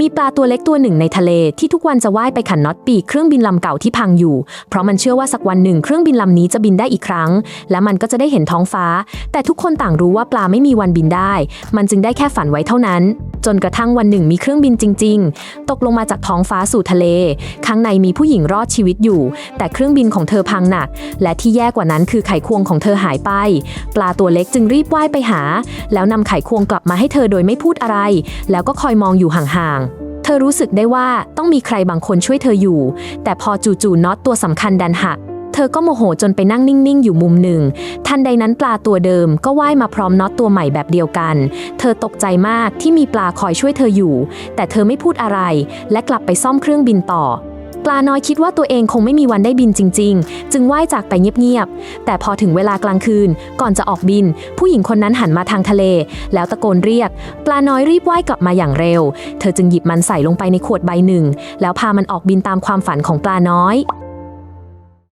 มีปลาตัวเล็กตัวหนึ่งในทะเลที่ทุกวันจะว่ายไปขันน็อตปีกเครื่องบินลำเก่าที่พังอยู่ เพราะมันเชื่อว่าสักวันหนึ่งเครื่องบินลำนี้จะบินได้อีกครั้ง และมันก็จะได้เห็นท้องฟ้า แต่ทุกคนต่างรู้ว่าปลาไม่มีวันบินได้ มันจึงได้แค่ฝันไว้เท่านั้น จนกระทั่งวันหนึ่งมีเครื่องบินจริง ๆ ตกลงมาจากท้องฟ้าสู่ทะเล ข้างในมีผู้หญิงรอดชีวิตอยู่ แต่เครื่องบินของเธอพังหนัก และที่แย่กว่านั้นคือไขควงของเธอหายไป ปลาตัวเล็กจึงรีบว่ายไปหา แล้วนำไขควงกลับมาให้เธอโดยไม่พูดอะไร แล้วก็คอยมองอยู่ห่างๆเธอรู้สึกได้ว่าต้องมีใครบางคนช่วยเธออยู่ แต่พอจู่ๆน็อตตัวสำคัญดันหัก เธอก็โมโหจนไปนั่งนิ่ง ๆ อยู่มุมหนึ่ง ทันใดนั้นปลาตัวเดิมก็ว่ายมาพร้อมน็อตตัวใหม่แบบเดียวกัน เธอตกใจมากที่มีปลาคอยช่วยเธออยู่ แต่เธอไม่พูดอะไร และกลับไปซ่อมเครื่องบินต่อปลาน้อยคิดว่าตัวเองคงไม่มีวันได้บินจริง ๆ จึงว่ายจากไปเงียบๆ แต่พอถึงเวลากลางคืน ก่อนจะออกบิน ผู้หญิงคนนั้นหันมาทางทะเล แล้วตะโกนเรียก ปลาน้อยรีบว่ายกลับมาอย่างเร็ว เธอจึงหยิบมันใส่ลงไปในขวดใบหนึ่ง แล้วพามันออกบินตามความฝันของปลาน้อย